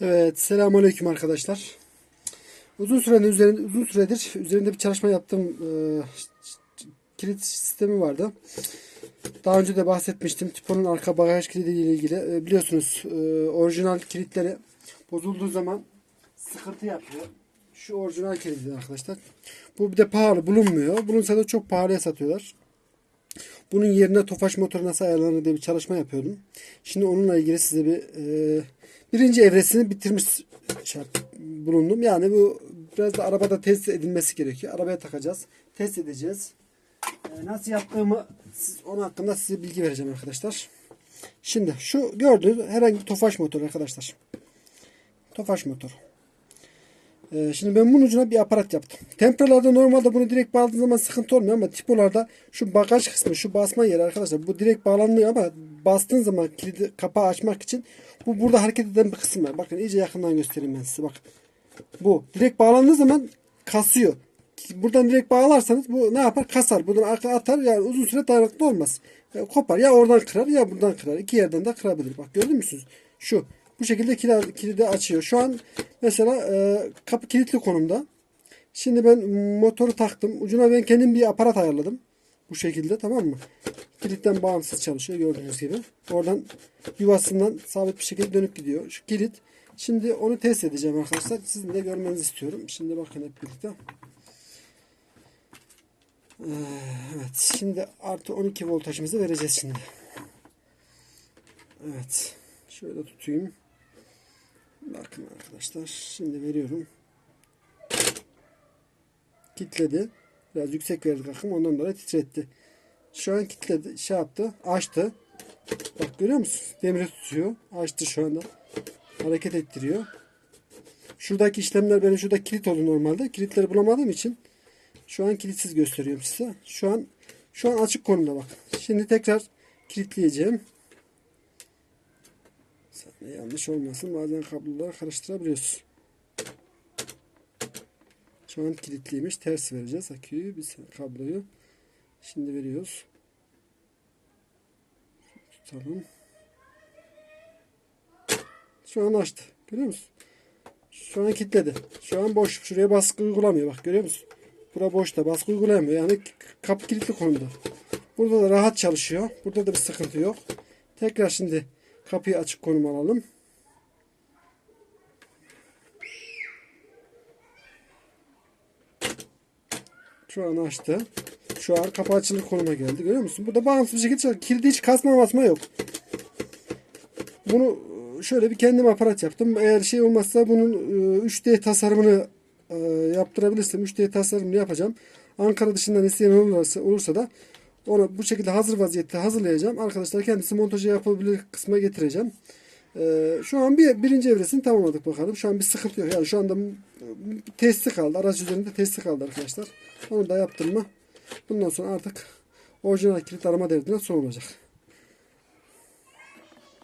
Evet, selamünaleyküm arkadaşlar. Uzun süredir üzerinde uzun süredir üzerinde bir çalışma yaptığım e, kilit sistemi vardı. Daha önce de bahsetmiştim. Tipo'nun arka bagaj kilidi ile ilgili. E, biliyorsunuz e, orijinal kilitleri bozulduğu zaman sıkıntı yapıyor. Şu orijinal kilidi arkadaşlar. Bu bir de pahalı bulunmuyor. Bulunsa da çok pahalıya satıyorlar. Bunun yerine Tofaş motoru nasıl ayarlanır diye bir çalışma yapıyordum. Şimdi onunla ilgili size bir e, birinci evresini bitirmiş şart bulundum. Yani bu biraz da arabada test edilmesi gerekiyor. Arabaya takacağız. Test edeceğiz. E, nasıl yaptığımı siz, onun hakkında size bilgi vereceğim arkadaşlar. Şimdi şu gördüğünüz herhangi bir Tofaş motor arkadaşlar. Tofaş motor. Ee, şimdi ben bunun ucuna bir aparat yaptım. Tempralarda normalde bunu direkt bağladığın zaman sıkıntı olmuyor ama tipolarda şu bagaj kısmı, şu basma yeri arkadaşlar bu direkt bağlanmıyor ama bastığın zaman kilidi kapağı açmak için bu burada hareket eden bir kısım var. Bakın iyice yakından göstereyim ben size bak. Bu direkt bağlandığı zaman kasıyor. Buradan direkt bağlarsanız bu ne yapar? Kasar. Buradan arka atar yani uzun süre dayanıklı olmaz. Ya kopar ya oradan kırar ya buradan kırar. İki yerden de kırabilir. Bak gördün müsünüz? Şu. Bu şekilde kilidi, kilidi açıyor. Şu an mesela e, kapı kilitli konumda. Şimdi ben motoru taktım. Ucuna ben kendim bir aparat ayarladım. Bu şekilde tamam mı? Kilitten bağımsız çalışıyor gördüğünüz gibi. Oradan yuvasından sabit bir şekilde dönüp gidiyor. Şu kilit. Şimdi onu test edeceğim arkadaşlar. Sizin de görmenizi istiyorum. Şimdi bakın hep birlikte. Ee, Evet. Şimdi artı 12 voltajımızı vereceğiz şimdi. Evet. Şöyle tutayım. Bakın arkadaşlar. Şimdi veriyorum. Kitledi. Biraz yüksek verdik akım. Ondan dolayı titretti. Şu an kitledi. Şey yaptı. Açtı. Bak görüyor musun? Demiri tutuyor. Açtı şu anda. Hareket ettiriyor. Şuradaki işlemler benim şurada kilit oldu normalde. Kilitleri bulamadığım için şu an kilitsiz gösteriyorum size. Şu an şu an açık konumda bak. Şimdi tekrar kilitleyeceğim. Yanlış olmasın. Bazen kabloları karıştırabiliyoruz. Şu an kilitliymiş. Ters vereceğiz aküyü. Biz kabloyu. Şimdi veriyoruz. Tutalım. Şu an açtı. Görüyor musun? Şu an kilitledi. Şu an boş. Şuraya baskı uygulamıyor. Bak görüyor musun? Bura boşta. Baskı uygulayamıyor. Yani kapı kilitli konumda. Burada da rahat çalışıyor. Burada da bir sıkıntı yok. Tekrar şimdi kapıyı açık konum alalım. Şu an açtı. Şu an kapı açılır konuma geldi. Görüyor musun? Burada bağımsız bir şekilde çalışıyor. Kilidi hiç kasma basma yok. Bunu şöyle bir kendim aparat yaptım. Eğer şey olmazsa bunun e, 3D tasarımını e, yaptırabilirsem 3D tasarımını yapacağım. Ankara dışından isteyen olursa, olursa da onu bu şekilde hazır vaziyette hazırlayacağım. Arkadaşlar kendisi montajı yapabilir kısma getireceğim. Ee, şu an bir birinci evresini tamamladık bakalım. Şu an bir sıkıntı yok. Yani şu anda e, testi kaldı. Araç üzerinde testi kaldı arkadaşlar. Onu da yaptım mı bundan sonra artık orijinal kilit arama devrine son olacak.